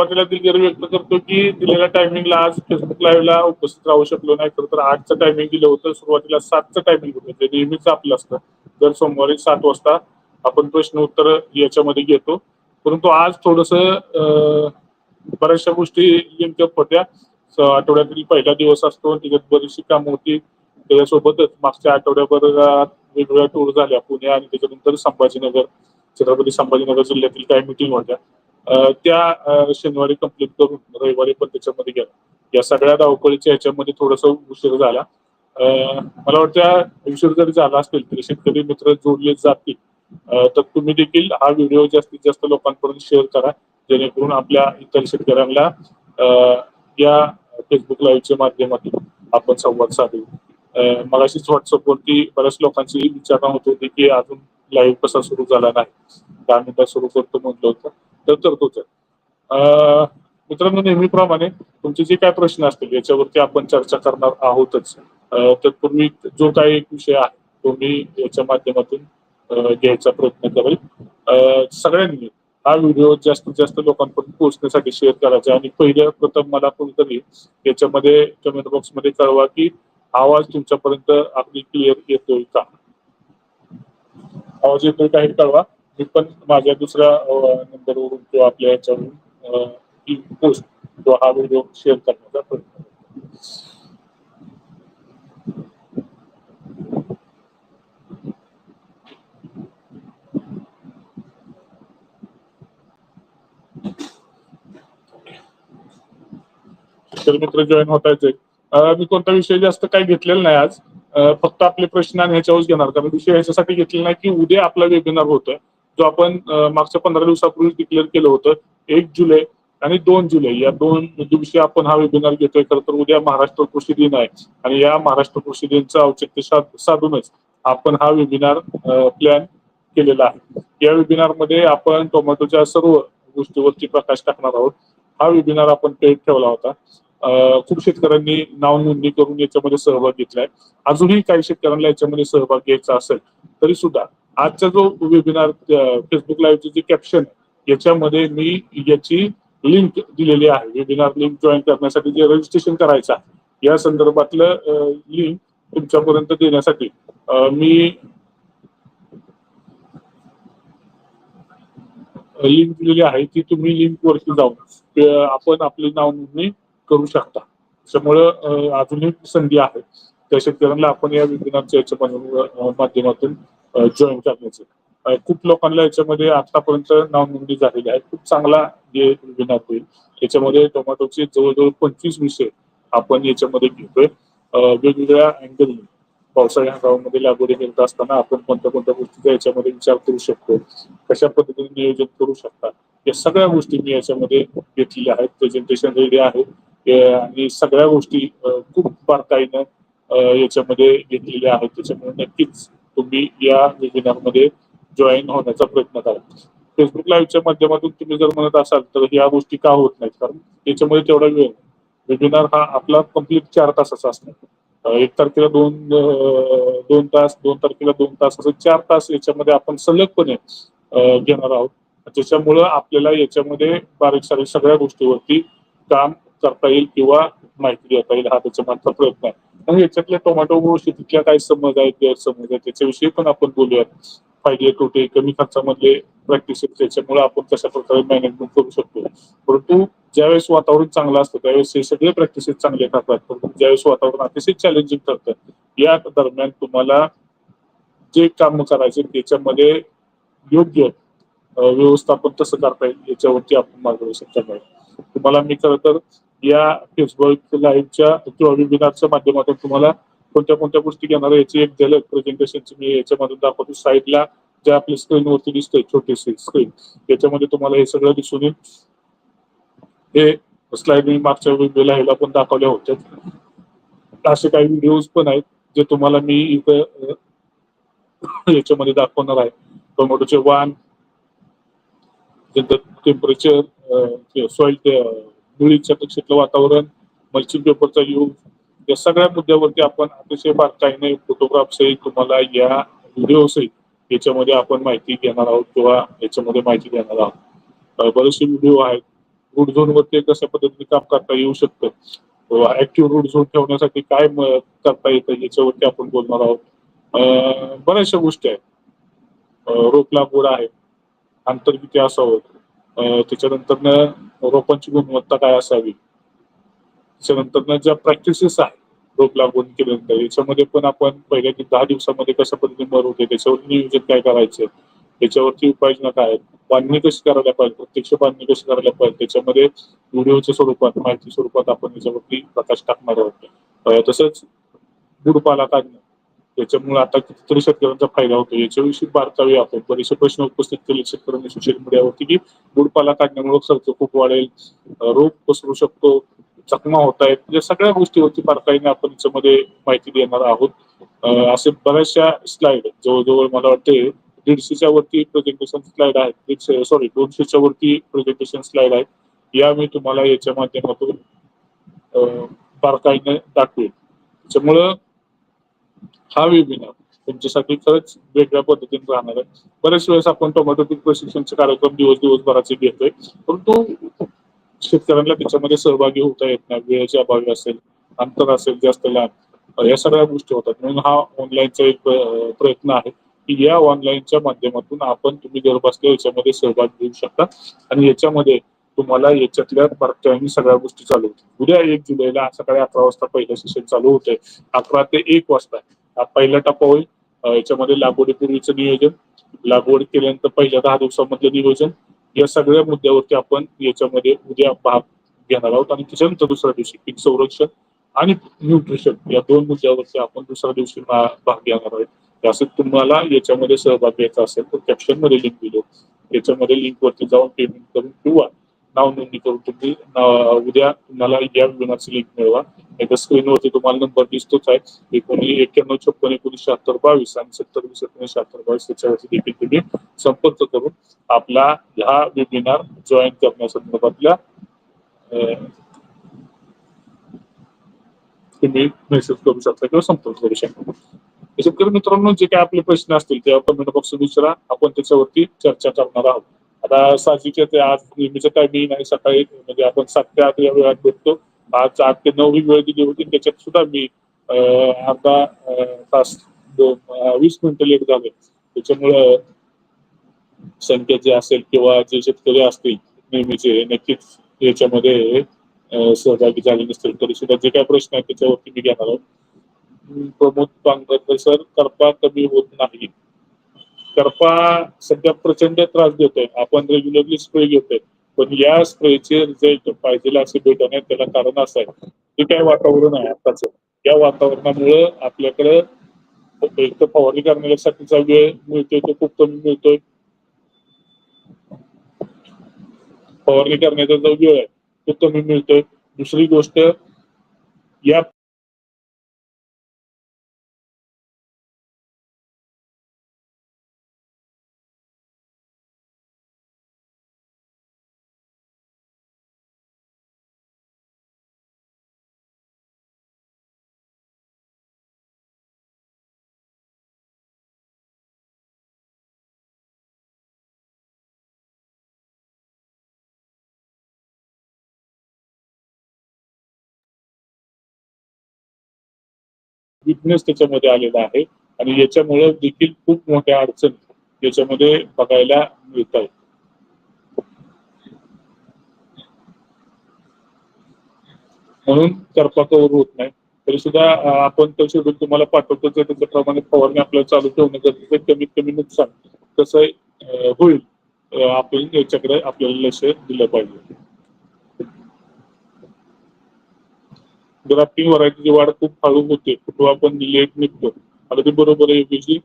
सुरुवातीला दिलगिरी व्यक्त करतो की दिलेल्या टायमिंगला आज फेसबुक लाईव्हला उपस्थित राहू शकलो नाही. खरं तर आठचं टायमिंग दिलं होतं. सुरुवातीला सातचं टायमिंग होतं. जे नेहमीच आपलं असतं. दर सोमवारी सात वाजता आपण प्रश्न उत्तर याच्यामध्ये घेतो. परंतु आज थोडस बऱ्याचशा गोष्टी लिंकअप होत्या आठवड्यातील पहिला दिवस असतो. त्याच्यात बरीचशी कामं होती. त्याच्यासोबतच मागच्या आठवड्याभर वेगवेगळ्या टूर झाल्या. पुणे आणि त्याच्यानंतर संभाजीनगर. छत्रपती संभाजीनगर जिल्ह्यातील काही मिटिंग होत्या. त्या शनिवारी कंप्लीट करून रविवारी पण त्याच्यामध्ये गेला. या सगळ्या धावपळीच्या ह्याच्यामध्ये थोडासा उशीर झाला. मला वाटतं उशीर जरी झाला असेल तरी शेतकरी मित्र जोडले जातील. तर तुम्ही देखील हा व्हिडिओ जास्तीत जास्त लोकांपर्यंत शेअर करा. जेणेकरून आपल्या इतर शेतकऱ्यांना या फेसबुक लाईव्हच्या माध्यमातून आपण संवाद साधू. मला मगाशीच व्हॉट्सअपवरती बऱ्याच लोकांची विचारणा होत होती की अजून लाईव्ह कसा सुरू झाला नाही. दहा मिनिटात सुरू करतो म्हटलं होतं. तर करतोच आहे. मित्रांनो नेहमीप्रमाणे तुमचे जे काय प्रश्न असतील याच्यावरती आपण चर्चा करणार आहोतच. तत्पूर्वी जो काही एक विषय आहे तो मी याच्या माध्यमातून घ्यायचा प्रयत्न करेल. सगळ्यांनी हा व्हिडिओ जास्तीत जास्त लोकांपर्यंत पोहोचण्यासाठी शेअर करायचा आणि पहिल्या प्रथम मला कोणतरी याच्यामध्ये कमेंट बॉक्समध्ये कळवा की आवाज तुमच्यापर्यंत आपली क्लिअर येतोय का? आवाज येतोय का हे कळवा. मी पण माझ्या दुसऱ्या नंबरवरून किंवा आपल्या याच्यावरून ही पोस्ट किंवा हा व्हिडिओ शेअर करण्याचा प्रयत्न तर मित्र जॉईन होतायचे मी कोणता विषय जास्त काही घेतलेला नाही आज. फक्त आपले प्रश्न आणि ह्याच्यावरच घेणार. कारण विषय ह्याच्यासाठी घेतलेला नाही की उद्या आपला वेबिनार होतोय. जो आपण मागच्या पंधरा दिवसापूर्वी डिक्लेअर केलं होतं एक जुलै आणि दोन जुलै. या दोन दिवशी आपण हा वेबिनार घेतोय. खरं तर उद्या महाराष्ट्र कृषी दिन आहे आणि या महाराष्ट्र कृषी दिनचं औचित्य साधूनच आपण हा वेबिनार प्लॅन केलेला आहे. या वेबिनारमध्ये आपण टोमॅटोच्या सर्व गोष्टीवरती प्रकाश टाकणार आहोत. हा वेबिनार आपण पेड ठेवला होता. खूप शेतकऱ्यांनी नाव नोंदणी करून याच्यामध्ये सहभाग घेतलाय. अजूनही काही शेतकऱ्यांना याच्यामध्ये सहभाग घ्यायचा असेल तरी सुद्धा आजचा जो वेबिनार फेसबुक लाईव्हचे जे कॅप्शन याच्यामध्ये मी याची लिंक दिलेली आहे. वेबिनार लिंक जॉईन करण्यासाठी जे रजिस्ट्रेशन करायचं आहे या संदर्भातलं लिंक तुमच्यापर्यंत देण्यासाठी मी लिंक दिलेली आहे ती तुम्ही लिंक वरती जाऊन आपण आपली नाव नोंदणी करू शकता. त्याच्यामुळं अजून अजूनही संधी आहे. त्या शेतकऱ्यांना आपण या वेबिनारच्या याच्या माध्यमातून जॉईन करण्याचे. खूप लोकांना याच्यामध्ये आतापर्यंत नाव नोंदणी झालेली आहे खूप चांगला जे वेबिनार होईल याच्यामध्ये टोमॅटोचे जवळजवळ पंचवीस विषय आपण याच्यामध्ये घेतोय. वेगवेगळ्या अँगलने पावसाळ्या हंगामामध्ये लागवडी करत असताना आपण कोणत्या कोणत्या गोष्टीचा याच्यामध्ये विचार करू शकतो कशा पद्धतीने नियोजन करू शकता या सगळ्या गोष्टी मी याच्यामध्ये घेतलेल्या आहेत. प्रेझेंटेशन रेडी आहे. आणि सगळ्या गोष्टी खूप बारकाईनं याच्यामध्ये घेतलेल्या आहेत. त्याच्यामुळे नक्कीच तुम्ही या वेबिनारमध्ये जॉईन होण्याचा प्रयत्न करा. फेसबुक लाईव्हच्या माध्यमातून तुम्ही जर म्हणत असाल तर या गोष्टी का होत नाहीत? कारण याच्यामध्ये तेवढा वेळ वेबिनार हा आपला कंप्लीट चार तासाचा असतो एक तारखेला दोन दोन तास दोन तारखेला दोन तास असं चार तास याच्यामध्ये आपण सलगपणे घेणार आहोत. त्याच्यामुळं आपल्याला याच्यामध्ये बारीक सारीक सगळ्या गोष्टीवरती काम करता येईल किंवा माहिती देता येईल हा त्याच्या मागचा प्रयत्न आहे आणि याच्यातल्या टोमॅटो शेतीतल्या काय समज आहेत गैरसमज आहेत त्याच्याविषयी पण आपण बोलूयात. फायदे तोटे कमी खर्चामधले प्रॅक्टिस त्याच्यामुळे आपण कशा प्रकारे मॅनेजमेंट करू शकतो. परंतु ज्यावेळेस वातावरण चांगलं असतं त्यावेळेस हे सगळे प्रॅक्टिसेस चांगले ठरतात. परंतु ज्यावेळेस वातावरण अतिशय चॅलेंजिंग ठरतं या दरम्यान तुम्हाला जे काम करायचे त्याच्यामध्ये योग्य व्यवस्थापन कसं करता येईल याच्यावरती आपण मार्गदर्शन करणार तुम्हाला मी खरं तर या फेसबुक लाईव्हच्या किंवा वेबिनारच्या माध्यमातून तुम्हाला कोणत्या कोणत्या गोष्टी घेणार याची एक झलक प्रेझेंटेशनची मी याच्यामधून दाखवतो. साईडला ज्या आपल्या स्क्रीनवरती दिसतंय छोटीशी स्क्रीन याच्यामध्ये तुम्हाला हे सगळं दिसून येईल. हे स्लाइड मी मागच्या वेळेला ह्याला पण दाखवल्या होत्या असे काही व्हिडिओज पण आहेत जे तुम्हाला मी इथं याच्यामध्ये दाखवणार आहे. टोमॅटोचे वाण टेम्परेचर सॉइल धुळीच्या कक्षेतलं वातावरण मल्चिंग पेपरचा यूज या सगळ्या मुद्द्यावरती आपण अतिशय बारकाईने फोटोग्राफ सहित तुम्हाला या व्हिडिओ सहित याच्यामध्ये आपण माहिती घेणार आहोत किंवा याच्यामध्ये माहिती देणार आहोत. बरेचसे व्हिडिओ आहेत. रूट झोन वरती कशा पद्धतीने काम करता येऊ शकतं? ऍक्टिव्ह रूट झोन ठेवण्यासाठी काय करता येतं याच्यावरती आपण बोलणार आहोत. बऱ्याचशा गोष्टी आहेत. रोप लागवड आहे. आंतर किती असावं. त्याच्यानंतर रोपांची गुणवत्ता काय असावी? त्याच्यानंतर ज्या प्रॅक्टिसेस आहेत रोप लागवड केल्यानंतर याच्यामध्ये पण आपण पहिल्या दहा दिवसामध्ये कशा पद्धतीने मर होते त्याच्यावर नियोजन काय करायचं? त्याच्यावरती उपाययोजना काय आहेत? बांधणी कशी करायला पाहिजे? प्रत्यक्ष बांधणी कशी करायला पाहिजे? त्याच्यामध्ये व्हिडिओच्या स्वरूपात माहिती स्वरूपात आपण याच्यावरती प्रकाश टाकणार आहोत. तसंच गुडपाला काढणं. त्याच्यामुळे आता कितीतरी शेतकऱ्यांचा फायदा होतो. याच्याविषयी बारकावे आपण बरेचसे प्रश्न उपस्थित केले शेतकऱ्यांनी सोशल मीडियावरती की गुडपाला काढण्यामुळे खर्च खूप वाढेल रोग पसरू शकतो चकमा होत आहेत. या सगळ्या गोष्टीवरती बारकाईने आपण याच्यामध्ये माहिती देणार आहोत. असे बऱ्याचशा स्लाइड जवळजवळ मला वाटते दीडशेच्या वरती प्रेझेंटेशन स्लाइड आहेत. सॉरी दोनशेच्या वरती प्रेझेंटेशन स्लाइड आहेत. या मी तुम्हाला याच्या माध्यमातून बारकाईने दाखवेल त्याच्यामुळं हा वेबिनार त्यांच्यासाठी खरंच वेगळ्या पद्धतीने राहणार आहे. बऱ्याच वेळेस आपण टोमॅटो पीक प्रशिक्षणचे कार्यक्रम दिवस दिवसभराचे घेतोय. परंतु शेतकऱ्यांना त्याच्यामध्ये सहभागी होता येत नाही. वेळेच्या अभावी असेल अंतर असेल जास्त लहान या सगळ्या गोष्टी होतात. म्हणून हा ऑनलाईनचा एक प्रयत्न आहे की या ऑनलाईनच्या माध्यमातून आपण तुम्ही घरबसल्या याच्यामध्ये सहभाग घेऊ शकता. आणि याच्यामध्ये तुम्हाला याच्यातल्या बारकाईने सगळ्या गोष्टी चालू होतील. उद्या एक जुलैला सकाळी अकरा वाजता पहिलं सेशन चालू होतंय. अकरा ते एक वाजता. हा पहिला टप्पा होईल. याच्यामध्ये लागवडीपूर्वीचं नियोजन लागवड केल्यानंतर पहिल्या दहा दिवसामधलं नियोजन या सगळ्या मुद्द्यावरती आपण याच्यामध्ये उद्या भाग घेणार आहोत. आणि त्याच्यानंतर दुसऱ्या दिवशी पीक संरक्षण आणि न्यूट्रिशन या दोन मुद्द्यावरती आपण दुसऱ्या दिवशी भाग घेणार आहोत. असं तुम्हाला याच्यामध्ये सहभाग घ्यायचा असेल तर कॅप्शनमध्ये लिंक दिलो. याच्यामध्ये लिंक वरती जाऊन पेमेंट करून किंवा नाव नोंदणी करून तुम्ही उद्या तुम्हाला या विमानाची लिंक मिळवा. एकदा स्क्रीनवरती तुम्हाला नंबर दिसतोच आहे. एकोणी एक्क्याण्णव छप्पन एकोणीस शहात्तर बावीस आणि सत्तर वीस एकोणीस शहात्तर बावीस त्याच्यावरती देखील तुम्ही संपर्क करून आपला हा वेबिनार जॉईन करण्यासंदर्भातल्या तुम्ही मेसेज करू शकता किंवा संपर्क करू शकता. शेतकरी मित्रांनो जे काय आपले प्रश्न असतील ते कमेंट बॉक्स विचारा. आपण त्याच्यावरती चर्चा करणार आहोत. आता साहजिक ते आज नेहमीचं काही नाही सकाळी म्हणजे आपण सात ते आठ या वेळात भेटतो. आज आठ ते नऊ ही वेळ दिली होती. त्याच्यात सुद्धा मी अर्धा तास दोन वीस मिनिटं लेट झाले. त्याच्यामुळं संख्या जे असेल किंवा जे शेतकरी असतील नेहमीचे नक्कीच याच्यामध्ये सहभागी झाले नसतील. तरी सुद्धा जे काही प्रश्न आहेत त्याच्यावरती मी घेणार आहोत. प्रमोद पांगरकर सर करता कमी होत नाही. करपा सध्या प्रचंड त्रास देतोय. आपण रेग्युलरली स्प्रे घेतोय. पण या स्प्रेचे रिझल्ट पाहिजे असे भेटत नाही त्याला कारण असं आहे. ते काय वातावरण आहे आताच या वातावरणामुळे आपल्याकडे एक तर फवारणी करण्यासाठीचा वेळ मिळतोय तो खूप कमी मिळतोय. फवारणी करण्याचा जो वेळ आहे तो कमी मिळतोय. दुसरी गोष्ट या विकनेस त्याच्यामध्ये आलेला आहे. आणि याच्यामुळे देखील खूप मोठ्या अडचणी याच्यामध्ये बघायला मिळत आहेत म्हणून करपा होत नाही. तरी सुद्धा आपण तो शेड्यूल तुम्हाला पाठवतो. जर त्याच्याप्रमाणे फवारणी आपल्याला चालू ठेवणं गरजेचं कमीत कमी नुकसान कसं होईल आपण याच्याकडे आपल्याला लक्ष दिलं पाहिजे. ग्राफ्टिंग व्हरायटीची वाढ खूप हळू होते. फुटवा पण लेट निघतो. अगदी बरोबर आहे योगेशजी.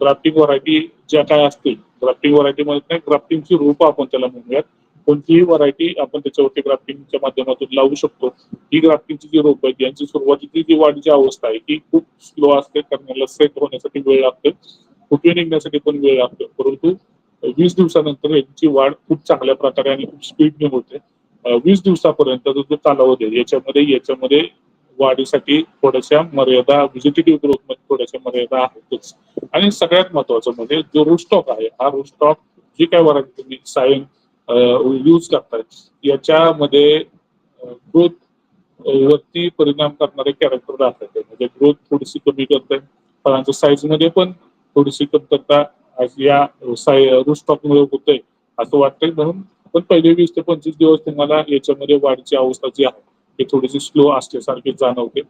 ग्राफ्टिंग व्हरायटी ज्या काय असतील ग्राफ्टिंग व्हरायटी मध्ये नाही ग्राफ्टिंगची रूप आपण त्याला म्हणूयात. कोणतीही व्हरायटी आपण त्याच्यावरती ग्राफ्टिंगच्या माध्यमातून लावू शकतो. ही ग्राफ्टिंगची जी रोप आहेत यांची सुरुवातीची जी वाढीची अवस्था आहे ती खूप स्लो असते. करण्याला सेट होण्यासाठी वेळ लागतो. फुटवे निघण्यासाठी पण वेळ लागतो. परंतु वीस दिवसानंतर यांची वाढ खूप चांगल्या प्रकारे आणि खूप स्पीडने होते. वीस दिवसापर्यंत जो जो कालावधी आहे याच्यामध्ये याच्यामध्ये वाढीसाठी थोड्याशा मर्यादा व्हिजिटेटिव्ह ग्रोथमध्ये थोड्याशा मर्यादा आहेतच. आणि सगळ्यात महत्वाचं म्हणजे जो रुस्टॉक आहे हा रुस्टॉक जी काय व्हरायटी तुम्ही सायन यूज करताय याच्यामध्ये ग्रोथ वरती परिणाम करणारे कॅरेक्टर दाखवते म्हणजे ग्रोथ थोडीशी कमी करते फळांच्या साईजमध्ये पण थोडीशी कमतरता आज या रुस्टॉक मुळे होते असं वाटतंय. म्हणून पण पहिले वीस ते पंचवीस दिवस तुम्हाला याच्यामध्ये वाढची अवस्था जी आहे ती थोडीशी स्लो असल्यासारखी जाणवते.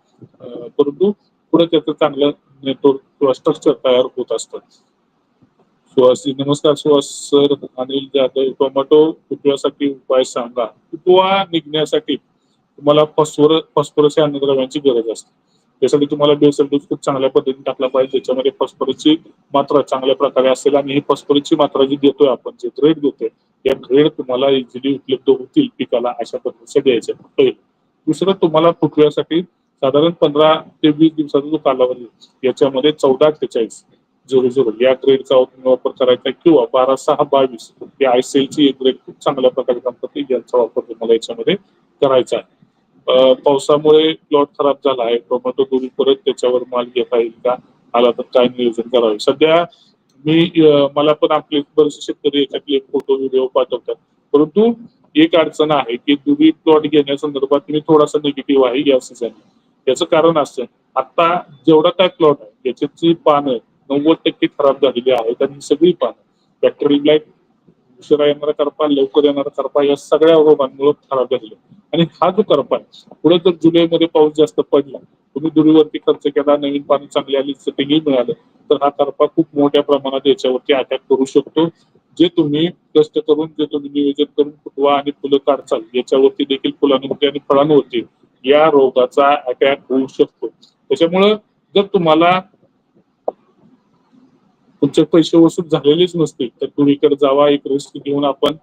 परंतु पुढे त्याचं चांगलं नेटवर्क किंवा स्ट्रक्चर तयार होत असतं. सुहास नमस्कार सुहास सर अनिल जाधव टोमॅटो फुटव्यासाठी उपाय सांगा. फुटवा निघण्यासाठी तुम्हाला फॉस्फर फॉस्फरस या अन्नद्रव्यांची गरज असते. त्यासाठी तुम्हाला बेसल डोस खूप चांगल्या पद्धतीने टाकला पाहिजे. ज्याच्यामध्ये फॉस्फरसची मात्रा चांगल्या प्रकारे असेल आणि ही फॉस्फरसची मात्रा जी देतोय आपण जे ग्रेड देतोय या ग्रेड तुम्हाला इझिली उपलब्ध होतील पिकाला अशा पद्धतीचे द्यायचे दुसरं तुम्हाला फुटव्यासाठी साधारण पंधरा ते वीस दिवसाचा जो कालावधी याच्यामध्ये चौदा अठ्ठेचाळीस झिरो झिरो या ग्रेडचा वापर करायचा किंवा बारा सहा बावीस या आयसीएलची एक ग्रेड खूप चांगल्या प्रकारे काम करते यांचा वापर तुम्हाला याच्यामध्ये करायचा आहे. पावसामुळे प्लॉट खराब झाला आहे. टोमॅटो तुम्ही परत त्याच्यावर माल घेता येईल का? आला तर काय नियोजन करावे? सध्या मी मला पण आपले बरेचसे शेतकरी याच्यातले फोटो व्हिडिओ पाठवतात. परंतु एक अडचण आहे की तुम्ही प्लॉट घेण्यासंदर्भात मी थोडासा निगेटिव्ह आहे या सीझन याचं कारण असं आता जेवढा काय प्लॉट आहे याच्याची पानं नव्वद टक्के खराब झालेली आहेत आणि सगळी पानं. फॅक्टरी ब्लॅक उशिरा येणारा करपा लवकर येणारा करपा या सगळ्या रोगांमुळे खराब झालेला आणि हा जो करपा आहे पुढे जर जुलैमध्ये पाऊस जास्त पडला तुम्ही दुरीवरती खर्च केला नवीन पाणी चांगली आली सेटिंगही मिळालं तर हा करपा खूप मोठ्या प्रमाणात याच्यावरती अटॅक करू शकतो. जे तुम्ही कष्ट करून जे तुम्ही नियोजन करून फुटवा आणि फुलं काढचाल याच्यावरती देखील फुलांवरती आणि फळांवरती या रोगाचा अटॅक होऊ शकतो. त्याच्यामुळं जर तुम्हाला तुमचे पैसे वसूल झालेलेच नसतील तर तुम्ही इकडे जावा एक रिस्क घेऊन आपण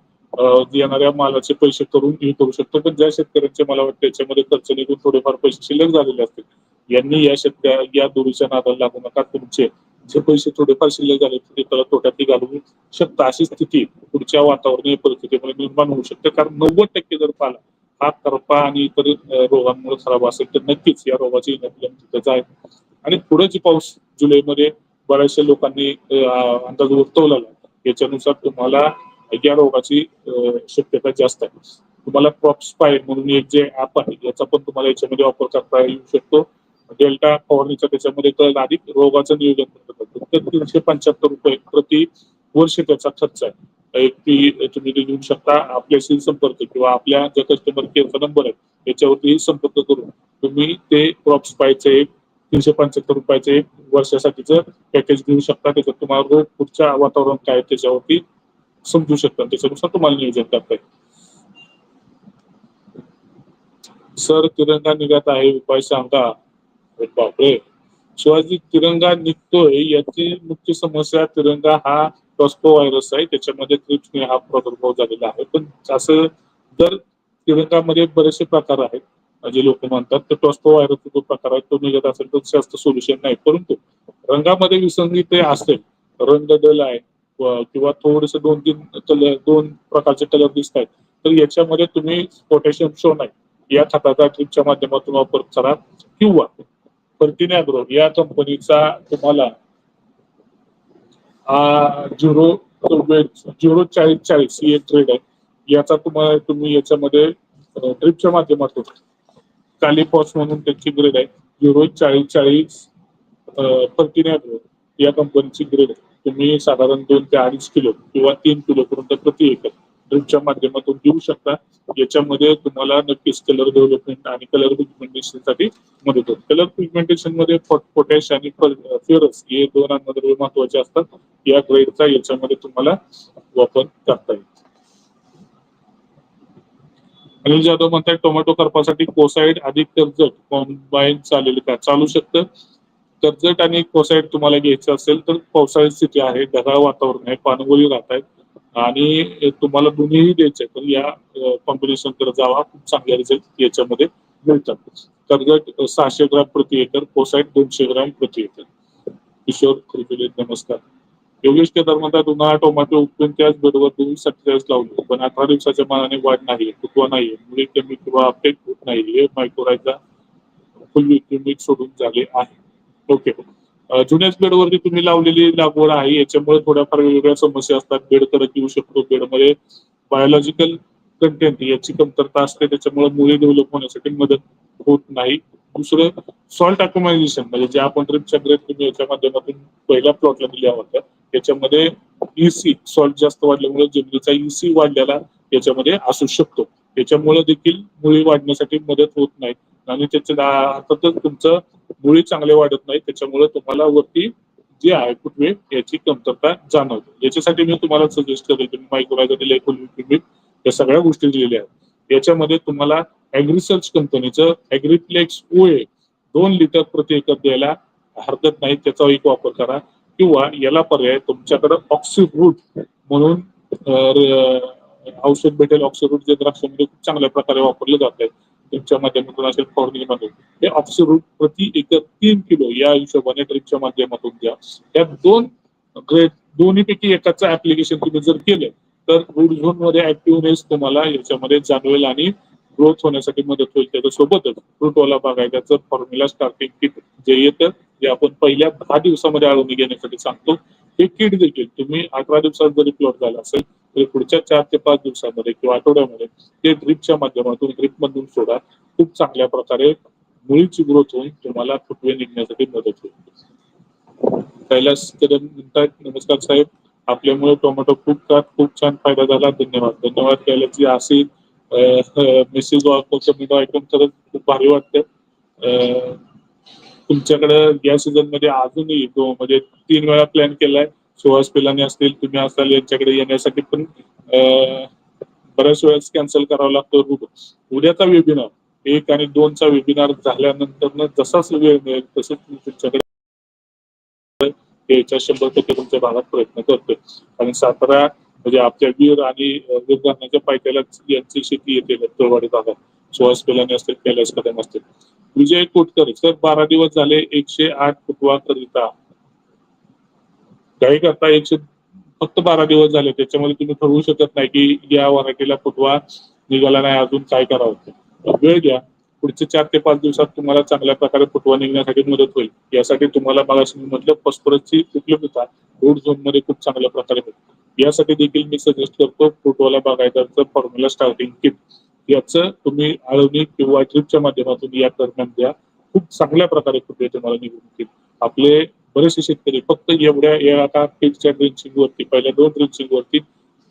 येणाऱ्या मालाचे पैसे करून हे करू शकतो. पण ज्या शेतकऱ्यांचे मला वाटतं याच्यामध्ये खर्च निघून थोडेफार पैसे शिल्लक झालेले असतील यांनी या शेतकऱ्या या दोरीच्या नादाला लागू नका. तुमचे जे पैसे थोडेफार शिल्लक झाले ते त्याला तोट्यातही घालवू शकता. अशी स्थिती पुढच्या वातावरणीय परिस्थितीमुळे निर्माण होऊ शकते. कारण नव्वद टक्के जर पाला हा करपा आणि इतर रोगांमुळे खराब असेल तर नक्कीच या रोगाची तिथं आहे आणि पुढे जी पाऊस जुलैमध्ये बऱ्याचशा लोकांनी अंदाज वर्तवलेला याच्यानुसार तुम्हाला या रोगाची शक्यता जास्त आहे. तुम्हाला क्रॉप स्पाय म्हणून एक जे ऍप आहे याचा पण तुम्हाला याच्यामध्ये वापर करता येऊ शकतो. डेल्टा फवारणीचा त्याच्यामध्ये तर अधिक रोगाचं नियोजन करतात. तर तीनशे पंच्याहत्तर रुपये प्रति वर्ष त्याचा खर्च आहे. एक ती तुम्ही ते घेऊ शकता. आपल्याशी संपर्क किंवा आपल्या ज्या कस्टमर केअरचा नंबर आहे याच्यावरती संपर्क करून तुम्ही ते क्रॉप स्पायचं एक तीनशे पंच्याहत्तर रुपयाचे एक वर्षासाठीचं पॅकेज घेऊ शकता. त्याच्यात तुम्हाला रोज पुढच्या वातावरण काय आहे त्याच्यावरती समजू शकता. त्याच्यानुसार तुम्हाला नियोजन करता येईल. सर तिरंगा निघत आहे. उपाय सांगा. बापरे. शिवाजी तिरंगा निघतोय. याची मुख्य समस्या तिरंगा हा टॉस्को व्हायरस आहे. त्याच्यामध्ये क्रिप्सने हा प्रादुर्भाव झालेला आहे. पण असं दर तिरंगामध्ये बरेचसे प्रकार आहेत जे लोक म्हणतात तर टॉस्को व्हायरसचा जो प्रकार आहे तो निघत असेल तर जास्त सोल्युशन नाही. परंतु रंगामध्ये विसंगती असेल रंग दल आहे किंवा थोडस दोन तीन कलर दोन प्रकारचे कलर दिसत आहेत तर याच्यामध्ये तुम्ही पोटॅशियम शो नाही. या खताचा ट्रिपच्या माध्यमातून वापर करा किंवा फर्टिनॅग्रो या कंपनीचा तुम्हाला झिरो झिरो चाळीस चाळीस ही एक ट्रेड आहे. याचा तुम्हाला तुम्ही याच्यामध्ये ट्रिपच्या माध्यमातून कालिपॉस म्हणून त्याची ग्रेड आहे. झिरो चाळीस चाळीस फर्टिनॅग्रो या कंपनीची ग्रेड तुम्ही साधारण दोन ते अडीच किलो किंवा तीन किलो पर्यंत प्रति एकर ड्रिपच्या माध्यमातून देऊ शकता. याच्यामध्ये तुम्हाला नक्कीच कलर डेव्हलपमेंट आणि कलर पिगमेंटेशनसाठी मदत होते कलर पिगमेंटेशनमध्ये पोटॅश आणि फेरस हे दोन अन्नद्रव्य महत्त्वाचे असतात. या ग्रेडचा याच्यामध्ये तुम्हाला वापर करता येईल. अनिल जाधव म्हणतात टोमॅटो करपासाठी कोसाईड अधिक कर्जट कॉम्बाईन चालेल का? चालू शकतं. कर्जट आणि कोसाईड तुम्हाला घ्यायचं असेल तर पावसाळी स्थिती आहे ढगाळ वातावरण आहे पानगोळी राहत आहेत आणि तुम्हाला दोन्हीही द्यायचे तर या कॉम्बिनेशनकडे जावा. खूप चांगले रिझल्ट याच्यामध्ये मिळतात. कर्जत सहाशे ग्राम प्रति एकर कोसाईड दोनशे ग्राम प्रति एकर. किशोर खरिफिले नमस्कार. योगेश केदार म्हणतात उन्हाळा टोमॅटो उपटून त्याच बरोबर दोन सत्तेचाळीस लावले. पण अठरा दिवसाच्या मानाने वाढ नाही फुटवा नाही मुळे कमी किंवा अपडेट होत नाही हे मायक्रोरायचा फुल युनिट सोडून झाले आहे. ओके जुन्याच बेडवरती तुम्ही लावलेली लागवड आहे. याच्यामुळे थोड्याफार वेगवेगळ्या समस्या असतात. बेड करत येऊ शकतो. बेडमध्ये बायोलॉजिकल कंटेंट याची कमतरता असते. त्याच्यामुळे मुळे डेव्हलप होण्यासाठी मदत होत नाही. दुसरं सॉल्ट अकोमायझेशन म्हणजे जे आपण ट्रिपच्या ग्रेड तुम्ही याच्या माध्यमातून पहिल्या प्लॉटला दिल्या होत्या. त्याच्यामध्ये इसी सॉल्ट जास्त वाढल्यामुळे जमिनीचा ईसी वाढलेला याच्यामध्ये असू शकतो. त्याच्यामुळे देखील मुळी वाढण्यासाठी मदत होत नाही. आणि त्याच्या अर्थातच तुमचं मुळी चांगले वाढत नाही त्याच्यामुळे तुम्हाला वरती जे आहे कुठवे याची कमतरता जाणवते. याच्यासाठी मी तुम्हाला सजेस्ट करेल तुम्ही मायक्रोरायझर दिले या सगळ्या गोष्टी दिलेल्या आहेत. याच्यामध्ये तुम्हाला ऍग्रिसर्च कंपनीचं ऍग्रिप्लेक्स ओए दोन लिटर प्रति एकर द्यायला हरकत नाही. त्याचा एक वापर करा. किंवा याला पर्याय तुमच्याकडे ऑक्सिरूट म्हणून औषध भेटेल. ऑक्सिरूट जे द्राक्षामध्ये खूप चांगल्या प्रकारे वापरले जात आहे ड्रिपच्या माध्यमातून असेल फवारणीमध्ये. हे ऑक्सिरूट प्रति एकर तीन किलो या हिशोबाने ड्रिपच्या माध्यमातून द्या. या दोन ग्रेड दोन्हीपैकी एकाचं ऍप्लिकेशन तुम्ही जर केलं तर रूट झोनमध्ये ऍक्टिव्हनेस तुम्हाला याच्यामध्ये जाणवेल आणि ग्रोथ होण्यासाठी मदत होईल. त्याच्यासोबतच फ्रूटवाला बागायत्याचं फॉर्म्युला स्टार्टिंग किट जे येतं जे आपण पहिल्या दहा दिवसामध्ये आळवणी घेण्यासाठी सांगतो हे किट देखील तुम्ही अठरा दिवसात जरी प्लॉट झाला असेल तरी पुढच्या चार ते पाच दिवसामध्ये किंवा आठवड्यामध्ये ते ड्रिपच्या माध्यमातून ड्रिप मधून सोडा. खूप चांगल्या प्रकारे मुळीची ग्रोथ होऊन तुम्हाला फुटवे निघण्यासाठी मदत होईल. कैलास कदम म्हणतात नमस्कार साहेब. आपल्यामुळे टोमॅटो खूप छान खूप छान फायदा झाला. धन्यवाद. धन्यवाद केल्याची अशी मेसेज कमेंट ऐकून खरंच खूप भारी वाटते तुमच्याकडे या सीझनमध्ये अजूनही तो म्हणजे तीन वेळा प्लॅन केलाय. सुहास पिलाने असतील तुम्ही असाल यांच्याकडे येण्यासाठी पण बऱ्याच वेळेस कॅन्सल करावा लागतो उद्याचा वेबिनार एक आणि दोनचा वेबिनार झाल्यानंतर जसाच वेळ मिळेल तसंच मी तुमच्याकडे याच्या शंभर टक्के तुमच्या भागात प्रयत्न करतोय. आणि सातारा म्हणजे आपल्या वीर आणि अं, पायथ्याला यांची शेती येते दत्तवाडी भागात. सुहास पेलानी असतील कैलास कदम असतील विजय कोटकर सर बारा दिवस झाले एकशे आठ फुटवा करिता काही करता एकशे फक्त बारा दिवस झाले त्याच्यामध्ये तुम्ही ठरवू शकत नाही की या व्हरायटीला फुटवा निघाला नाही अजून काय करावं. वेळ द्या. पुढचे चार ते पाच दिवसात तुम्हाला चांगल्या प्रकारे फुटवा निघण्यासाठी मदत होईल. यासाठी तुम्हाला मागाशी मी म्हटलं फॉस्फरसची उपलब्धता रोड झोनमध्ये खूप चांगल्या प्रकारे मिळते यासाठी देखील मी सजेस्ट करतो फुटवाला बागायदारचं फॉर्म्युला स्टार्टिंग किट याचं तुम्ही आळवणी किंवा ड्रिपच्या माध्यमातून या दरम्यान द्या. खूप चांगल्या प्रकारे फुटवे तुम्हाला निघून येतील आपले बरेचसे शेतकरी फक्त एवढ्या या आता पीकच्या ड्रिंचिंग वरती पहिल्या दोन ड्रिंचिंग वरती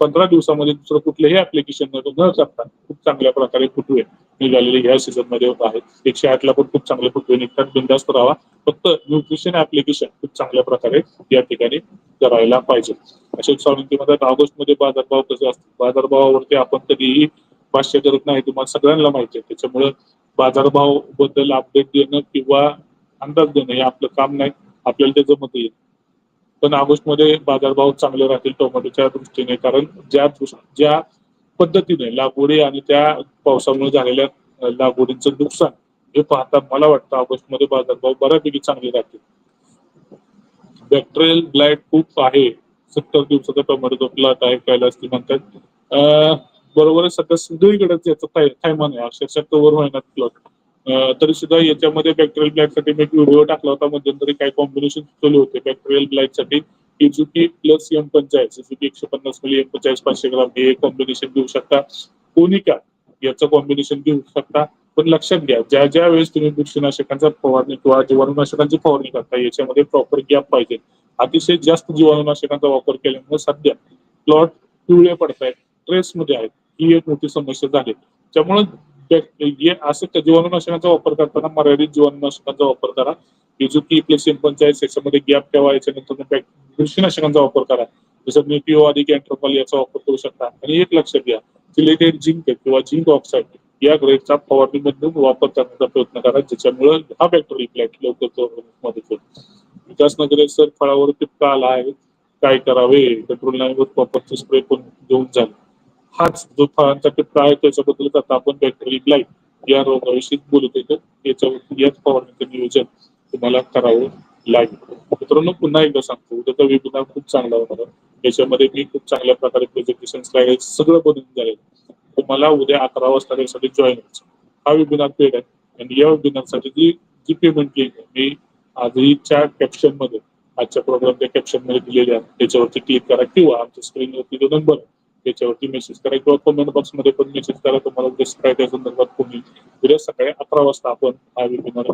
पंधरा दिवसामध्ये दुसरं कुठल्याही ऍप्लिकेशन न करता खूप चांगल्या प्रकारे फुटवे. निघालेले ह्या सीझनमध्ये होत आहेत. एकशे आठला पण खूप चांगले फुटवे निघतात. बिंदास्त राहावा फक्त न्यूट्रिशन ऍप्लिकेशन खूप चांगल्या प्रकारे या ठिकाणी करायला पाहिजे. अशोक सावंती म्हणतात ऑगस्टमध्ये बाजारभाव कसे असतात बाजारभावावरती आपण कधीही भाष्य करत नाही. तुम्हाला सगळ्यांना माहिती आहे. त्याच्यामुळे बाजारभावबद्दल अपडेट देणं किंवा अंदाज देणं हे आपलं काम नाही. आपल्याला ते जमत येईल पण ऑगस्टमध्ये बाजारभाव चांगले राहतील टोमॅटोच्या दृष्टीने कारण ज्या ज्या पद्धतीने लागवडी आणि त्या पावसामुळे झालेल्या लागवडीचं लागवडींचं नुकसान हे पाहता मला वाटतं ऑगस्टमध्ये बाजारभाव बऱ्यापैकी चांगले राहतील. बॅक्टेरियल ब्लाइट खूप आहे. सत्तर दिवसाचा टोमॅटो प्लॉट आहे कैलास ती म्हणतात. बरोबर सध्या सगळीकडेच याचं थाय- थायमान आहे. अक्षरशः कव्हर महिन्यात प्लॉट तरी सुद्धा याच्यामध्ये बॅक्टेरियल ब्लॅकसाठी मी एक व्हिडिओ टाकला होता. मध्यंतरी काही कॉम्बिनेशन सुचवले होते बॅक्टेरियल ब्लॅकसाठी. इझुकी प्लस एम पंचायत इझुकी एकशे पन्नास मिली एम पंचायत पाचशे ग्राम हे कॉम्बिनेशन घेऊ शकता. कोनिका याचं कॉम्बिनेशन घेऊ शकता. पण लक्षात घ्या ज्या ज्या वेळेस तुम्ही बुरशीनाशकांचा फवारणी किंवा जीवाणूनाशकांची फवारणी करता याच्यामध्ये प्रॉपर गॅप पाहिजे. अतिशय जास्त जीवाणूनाशकांचा वापर केल्यामुळे सध्या प्लॉट पिवळे पडतायत ट्रेस मध्ये आहेत. ही एक मोठी समस्या झाली. त्यामुळे बॅक- असं जीवाणूनाशकांचा वापर करताना मर्यादित जीवाणूनाशकांचा वापर करा. इझुकी प्लस एम याच्यामध्ये गॅप ठेवा याच्यानंतर बॅक- बुरशीनाशकांचा वापर करा. जसं नेपिओ अधिक अँट्रोपॉल याचा वापर करू शकता. आणि एक लक्षात घ्या सिलेटेड जिंक किंवा जिंक ऑक्साईड या ग्रेडचा फवारणीमधून वापर करण्याचा प्रयत्न करा ज्याच्यामुळे हा बॅक्टेरियल प्लॅट लवकर कव्हर मदत होईल. विकासनगर सर फळावर टिपका आला आहे काय करावे? पेट्रोल नाही प्रॉपरचे स्प्रे पण घेऊन झाले. हाच जो फळांचा टिपका आहे त्याच्याबद्दल आता आपण बॅक्टेरियल लाइट या रोगाविषयी बोलत होतो याच्यावरती याच फवारणीचं नियोजन तुम्हाला करावं लागेल. मित्रांनो पुन्हा एकदा सांगतो उद्याचा वेबिनार खूप चांगला होणार त्याच्यामध्ये याच्यामध्ये मी खूप चांगल्या प्रकारे प्रेझेंटेशन स्लाइड सगळं बनवून जाईल. तुम्हाला उद्या अकरा वाजता त्यासाठी जॉईन व्हायचं. हा वेबिनार पेड आहे. आणि या वेबिनारसाठी जी जी पेमेंट लिंक आहे मी आधीच्या कॅप्शनमध्ये आजच्या प्रोग्रामच्या कॅप्शनमध्ये दिलेली आहे. त्याच्यावरती क्लिक करा किंवा आमच्या स्क्रीनवरती जो नंबर आहे त्याच्यावरती मेसेज करा किंवा कमेंट बॉक्समध्ये पण मेसेज करा. तुम्हाला जसं त्या संदर्भात कोणी उद्या सकाळी अकरा वाजता आपण हा वेबिनार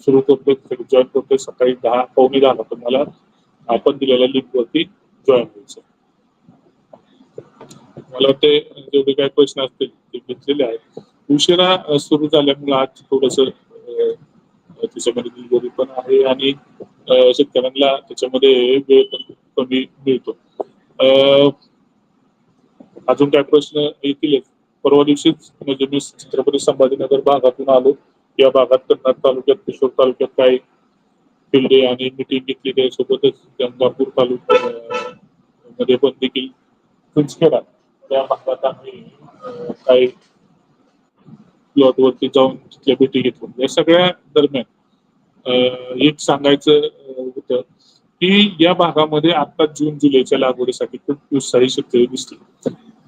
सुरू करतोय. जॉईन करतोय. सकाळी दहा पावणे दहा तुम्हाला आपण दिलेल्या लिंक वरती जॉईन व्हायचं. मला वाटते जेवढे काही प्रश्न असतील ते घेतलेले आहेत. उशिरा सुरू झाल्यामुळे आज थोडस त्याच्यामध्ये दिलगिरी पण आहे आणि शेतकऱ्यांना त्याच्यामध्ये वेळ पण कमी मिळतो. अजून काय प्रश्न येतीलच परवा दिवशीच म्हणजे मी छत्रपती संभाजीनगर भागातून आलो. या भागात कन्नड तालुक्यात किशोर तालुक्यात काही फिरले आणि मिटिंग घेतली त्यासोबतच गंगापूर तालुक्या मध्ये पण देखील कुंचखेडा त्या भागात आम्ही काही प्लॉट वरती जाऊन तिथल्या भेटी घेतल्या या सगळ्या दरम्यान एक सांगायचं होतं की या भागामध्ये आता जून जुलैच्या लागवडीसाठी खूप उत्साही शेतकरी दिसतील.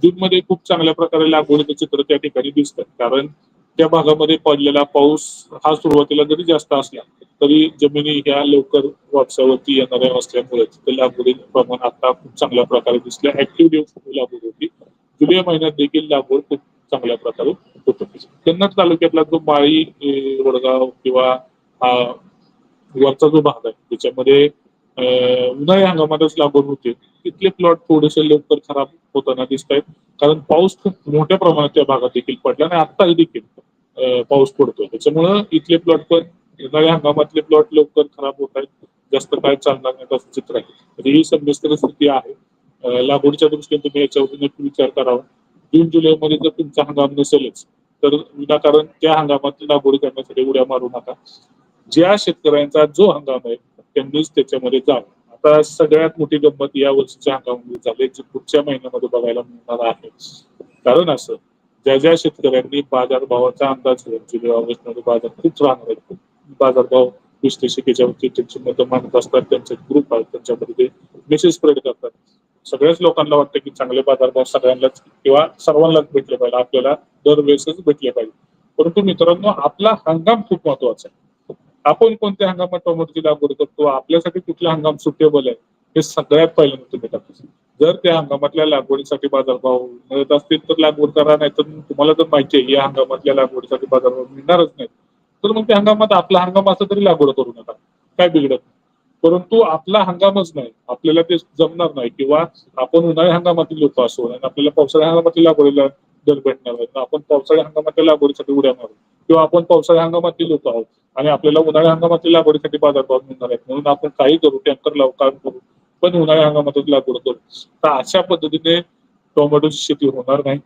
जून मध्ये खूप चांगल्या प्रकारे लागवडीचं चित्र त्या ठिकाणी दिसतं कारण त्या भागामध्ये पडलेला पाऊस हा सुरुवातीला जरी जास्त असला तरी जमिनी ह्या लवकर वापसावरती येणाऱ्या असल्यामुळे तिथे लागवडी प्रमाण आता खूप चांगल्या प्रकारे दिसलं. ऍक्टिव्ह लागवड होती. जुलै महिन्यात देखील लागवड खूप चांगल्या प्रकारे होत होती. कन्नड तालुक्यातला जो माळी वडगाव किंवा हा वरचा जो भाग आहे त्याच्यामध्ये उन्हाळी हंगामातच लागवड होते. तिथले प्लॉट थोडेसे लवकर खराब होताना दिसत आहेत कारण पाऊस खूप मोठ्या प्रमाणात त्या भागात देखील पडला आणि आत्ताही देखील पाऊस पडतोय. त्याच्यामुळं इथले प्लॉट पण उन्हाळी हंगामातले प्लॉट लवकर खराब होत आहेत जास्त काय चालणार नाही असं चित्र आहे. म्हणजे ही संमिश्र स्थिती आहे. लागवडीच्या दृष्टीने तुम्ही याच्यावर नक्की विचार करावा जून जुलै मध्ये जर तुमचा हंगाम नसेलच तर विनाकारण त्या हंगामात लागवड करण्यासाठी उड्या मारू नका. ज्या शेतकऱ्यांचा जो हंगाम आहे त्यांनीच त्याच्यामध्ये जावं. आता सगळ्यात मोठी गंमत या वर्षीच्या हंगामामध्ये झाली जी पुढच्या महिन्यामध्ये बघायला मिळणार आहे. कारण असं ज्या ज्या शेतकऱ्यांनी बाजारभावाचा अंदाज घेऊन जुलै ऑगस्टमध्ये बाजार खूप राहणार आहेत बाजारभाव विश्लेषक त्यांची मतं मांडत असतात त्यांचे ग्रुप आहेत त्यांच्यामध्ये ते मेसेज स्प्रेड करतात. सगळ्याच लोकांना वाटतं की चांगले बाजारभाव सगळ्यांनाच किंवा सर्वांनाच भेटले पाहिजे आपल्याला दरवेळेसच भेटले पाहिजे. परंतु मित्रांनो आपला हंगाम खूप महत्त्वाचा आहे. आपण कोणत्या हंगामात टोमॅटोची लागवड करतो? आपल्यासाठी कुठला हंगाम सुटेबल आहे? हे सगळ्यात पहिल्यांदा तुम्ही टाका जर त्या हंगामातल्या लागवडीसाठी बाजारभाव मिळत असतील तर लागवड करा नाही तर तुम्हाला जर माहिती आहे या हंगामातल्या लागवडीसाठी बाजारभाव मिळणारच नाही तर मग त्या हंगामात आपला हंगाम असं तरी लागवड करू नका. काय बिघडत नाही. परंतु आपला हंगामच नाही. आपल्याला ते जमणार नाही किंवा आपण उन्हाळी हंगामातील लोक असो आणि आपल्याला पावसाळ्या हंगामातील लागवडीला दर भेटणार नाही आपण पावसाळ्या हंगामातील लागवडीसाठी उड्या मारू किंवा आपण पावसाळ्या हंगामातील लोक आहोत आणि आपल्याला उन्हाळी हंगामातील लागवडीसाठी बाजारभाव मिळणार आहेत म्हणून आपण काही करू टँकर लावू काम करू पण उन्हाळी हंगामातील लागवड करू. तर अशा पद्धतीने टोमॅटोची शेती होणार नाही.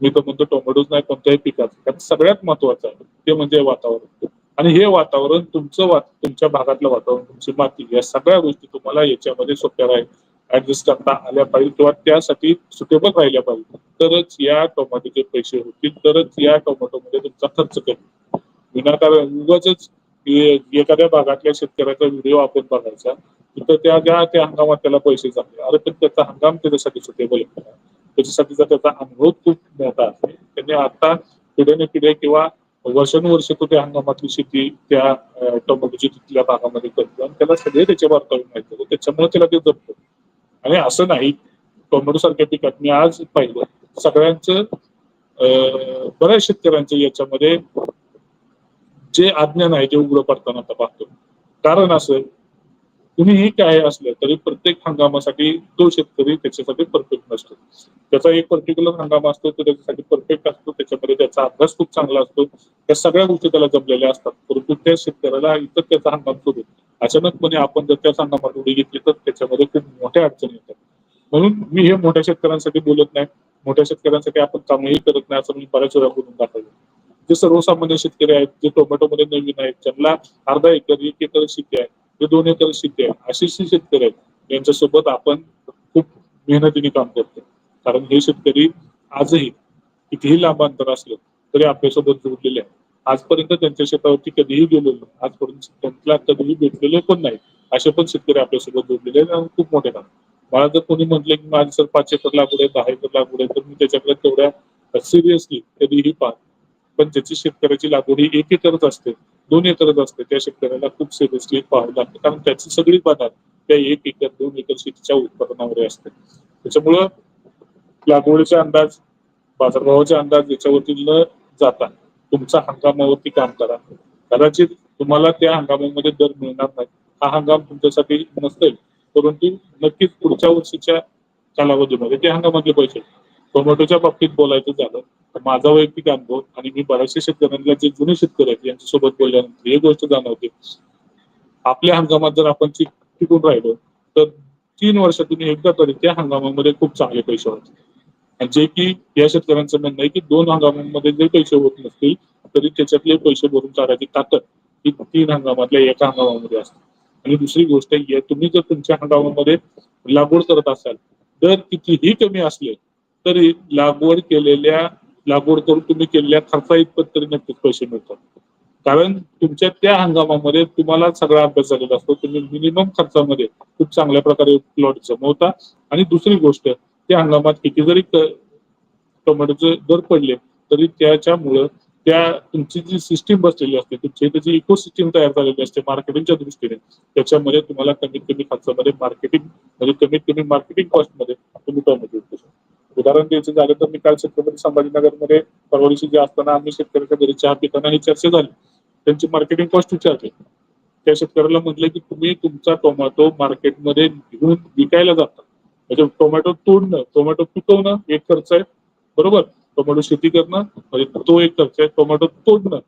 मी तर म्हणतो टोमॅटोच नाही कोणत्याही पिकाचं. कारण सगळ्यात महत्वाचं आहे ते म्हणजे वातावरण. आणि हे वातावरण तुमचं वा तुमच्या भागातलं वातावरण तुमची माती या सगळ्या गोष्टी तुम्हाला याच्यामध्ये सोप्या राहील. ऍडजस्ट करता आल्या पाहिजे किंवा त्यासाठी सुटेबल राहिल्या पाहिजे. तरच या टोमॅटोचे पैसे होतील. तरच या टोमॅटोमध्ये तुमचा खर्च कमी विनाकारण उगाच एखाद्या भागातल्या शेतकऱ्याचा व्हिडिओ आपण बघायचा तिथं त्या ज्या त्या हंगामात त्याला पैसे झाले अरे पण त्याचा हंगाम त्याच्यासाठी सुटेबल त्याच्यासाठीचा त्याचा अनुभव खूप मोठा आहे त्यांनी आता पिढ्याने पिढ्या किंवा वर्षानुवर्ष तो त्या हंगामातली शेती त्या टोमॅटोची तिथल्या भागामध्ये करतो आणि त्याला सगळे त्याचे वार्तावरण माहिती त्याच्यामुळे त्याला ते जपतो. आणि असं नाही टोमॅटो सारख्या पिकात मी आज पाहिलं. सगळ्यांचं अं, बऱ्याच शेतकऱ्यांचं याच्यामध्ये जे अज्ञान आहे ते उघडं पडताना आता पाहतो. कारण असं कुणीही काय असलं तरी प्रत्येक हंगामासाठी तो शेतकरी त्याच्यासाठी परफेक्ट नसतो. त्याचा एक पर्टिक्युलर हंगाम असतो तो त्याच्यासाठी परफेक्ट असतो त्याच्यामध्ये त्याचा अभ्यास खूप चांगला असतो. त्या सगळ्या गोष्टी त्याला जमलेल्या असतात. परंतु त्या शेतकऱ्याला इतर त्याचा हंगाम सुरू अचानकपणे आपण जर त्याच हंगामात उडी घेतली तर त्याच्यामध्ये खूप मोठ्या अडचणी येतात. म्हणून मी हे मोठ्या शेतकऱ्यांसाठी बोलत नाही. मोठ्या शेतकऱ्यांसाठी आपण कामही करत नाही असं मी बऱ्याच वेळा बोलून दाखवलं. जे सर्वसामान्य शेतकरी आहेत जे टोमॅटोमध्ये नवीन आहेत ज्यांना अर्धा एकर एक एकर शेती आहे जे दोन एकर शेती आहे. असे शेतकरी आहेत. यांच्यासोबत आपण खूप मेहनतीने काम करतो कारण हे शेतकरी आजही कितीही लांब अंतर असलं तरी आपल्यासोबत जोडलेले आहे आजपर्यंत त्यांच्या शेतावरती कधीही गेलेलो नाही. आजपर्यंत त्यांना कधीही भेटलेले पण नाही असे पण शेतकरी आपल्यासोबत जोडलेले आहेत आणि खूप मोठे काम मला जर कोणी म्हटलं की माझी सर पाच एकर लागवड आहे दहा एकर लागवड आहे तर मी त्याच्याकडे तेवढ्या सिरियसली कधीही पाहतो पण ज्याची शेतकऱ्याची लागवड ही एक एकरच असते दोन एकरच असते. त्या शेतकऱ्याला खूप सिरियसली पाहावं लागतं. कारण त्याची सगळी बाजार त्या एक एकर दोन एकर शेतीच्या उत्पादनावर असते. त्याच्यामुळं लागवडीचा अंदाज बाजारभावाचा अंदाज याच्यावरती न जाता तुमचा हंगामावरती काम करा. कदाचित तुम्हाला त्या हंगामामध्ये दर मिळणार नाही. हा हंगाम तुमच्यासाठी नसेल परंतु नक्कीच पुढच्या वर्षीच्या कालावधीमध्ये त्या हंगामातले पैसे टोमॅटोच्या बाबतीत बोलायचं झालं तर माझा वैयक्तिक अनुभव आणि मी बऱ्याचशा शेतकऱ्यांना जे जुने शेतकरी आहेत यांच्यासोबत बोलल्यानंतर ही गोष्ट जाणवते. आपल्या हंगामात जर आपण टिकून राहिलो तर तीन वर्षातून एकदा तरी त्या हंगामामध्ये खूप चांगले पैसे होतात. आणि जे की या शेतकऱ्यांचं म्हणणं आहे की दोन हंगामामध्ये जे पैसे होत नसतील तरी त्याच्यातले पैसे भरून काढायची ताकद ही तीन हंगामातल्या एका हंगामामध्ये असते. आणि दुसरी गोष्ट ही आहे तुम्ही जर तुमच्या हंगामामध्ये लागवड करत असाल दर कितीही कमी असले तरी लागवड केलेल्या लागवड करून तुम्ही केलेल्या खर्चा इतपत तरी नक्कीच पैसे मिळतात. कारण तुमच्या त्या हंगामामध्ये तुम्हाला सगळा अभ्यास झालेला असतो. तुम्ही मिनिमम खर्चामध्ये खूप चांगल्या प्रकारे प्लॉट जमवता. आणि दुसरी गोष्ट त्या हंगामात किती जरी टोमॅटोचे दर पडले तरी त्याच्यामुळं त्या तुमची जी सिस्टीम बसलेली असते तुमची त्याची इकोसिस्टीम तयार झालेली असते मार्केटिंगच्या दृष्टीने. त्याच्यामध्ये तुम्हाला कमीत कमी खर्चामध्ये मार्केटिंग म्हणजे कमीत कमी मार्केटिंग कॉस्टमध्ये तुम्ही टोमॅटो विकू शकता. उदाहरण द्यायचं झालं तर मी काल छत्रपती संभाजीनगरमध्ये परवा दिवशी जे असताना आम्ही शेतकऱ्याच्या घरी चहा पिताना ही चर्चा झाली. त्यांची मार्केटिंग कॉस्ट विचारली. त्या शेतकऱ्याला म्हटलं की तुम्ही तुमचा टोमॅटो मार्केटमध्ये घेऊन विकायला जाता. म्हणजे टोमॅटो तोडणं टोमॅटो पिकवणं एक खर्च आहे. बरोबर? टोमॅटो शेती करणं म्हणजे तो एक खर्च आहे. टोमॅटो तोडणं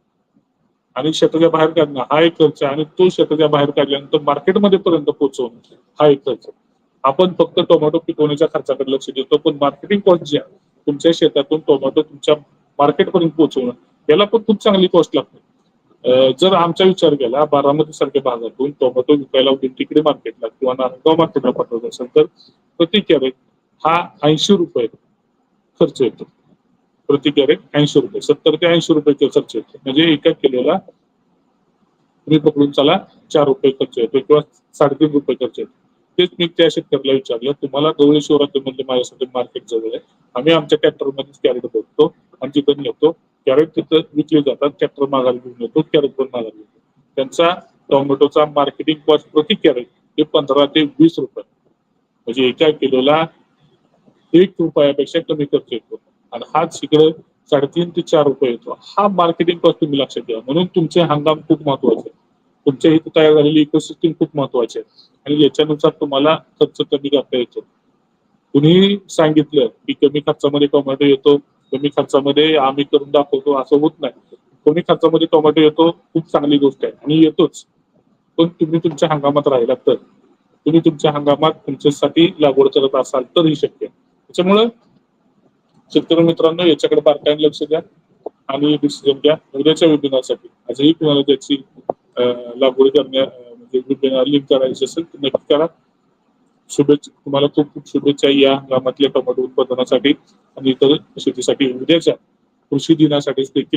आणि शेताच्या बाहेर काढणं हा एक खर्च आहे. आणि तो शेताच्या बाहेर काढल्यानंतर मार्केटमध्ये पर्यंत पोहोचवणं हा एक खर्च आहे. आपण फक्त टोमॅटो पिकवण्याच्या खर्चाकडे लक्ष देतो पण मार्केटिंग कॉस्ट जी आहे तुमच्या शेतातून टोमॅटो तुमच्या मार्केटपर्यंत पोहोचवणं याला पण खूप चांगली कॉस्ट लागते. जर आमचा विचार केला बारामती सारख्या भागातून टोमॅटो विकायला तिकडे मार्केटला किंवा नांदगाव मार्केटला पाठवत असेल तर प्रति कॅरेट हा ऐंशी रुपये खर्च येतो. प्रति कॅरेट ऐंशी रुपये सत्तर ते ऐंशी रुपये खर्च येतो. म्हणजे एका किलोला तुम्ही पकडून चला चार रुपये खर्च येतो किंवा साडेतीन रुपये खर्च येतो. तेच मी त्या शेतकऱ्याला विचारलं तुम्हाला गवळी शिवरात्र म्हणजे माझ्यासाठी मार्केट जवळ आहे. आम्ही आमच्या ट्रॅक्टरमध्येच कॅरेट बघतो आणि तिथं नेतो कॅरेट तिथं विकले जातात ट्रॅक्टर मागायला घेऊन येतो कॅरेट पण मागायला घेतो त्यांचा टोमॅटोचा मार्केटिंग कॉस्ट प्रति कॅरेट हे पंधरा ते वीस रुपये. म्हणजे एका किलोला एक रुपयापेक्षा कमी खर्च येतो. आणि हाच इकडे साडेतीन ते चार रुपये येतो. हा मार्केटिंग कॉस्ट तुम्ही लक्षात घ्या. म्हणून तुमचे हंगाम खूप महत्त्वाचे आहे. तुमच्या इथे तयार झालेली इकोसिस्टीम खूप महत्वाची आहे. आणि याच्यानुसार तुम्हाला खर्च कमी करता येतो. कुणी सांगितलं की कमी खर्चामध्ये टोमॅटो येतो कमी खर्चामध्ये आम्ही करून दाखवतो असं होत नाही. कमी खर्चामध्ये टोमॅटो येतो खूप चांगली गोष्ट आहे. आणि येतोच. पण तुम्ही तुमच्या हंगामात राहिला तर. तुम्ही तुमच्या हंगामात तुमच्यासाठी लागवड करत असाल तर शक्य त्याच्यामुळं शेतकरी मित्रांनो याच्याकडे बारकाईने लक्ष द्या आणि डिसिजन घ्या. उद्याच्या वेबिनारसाठी आजही कुणाला त्याची लागवड करण्या म्हणजे वेबिनार लिंक करायची असेल तर नक्की करा. शुभेच्छा तुम्हाला खूप खूप शुभेच्छा या हंगामातल्या टोमॅटो उत्पादनासाठी आणि इतर शेतीसाठी उद्याच्या कृषी दिनासाठी देखील.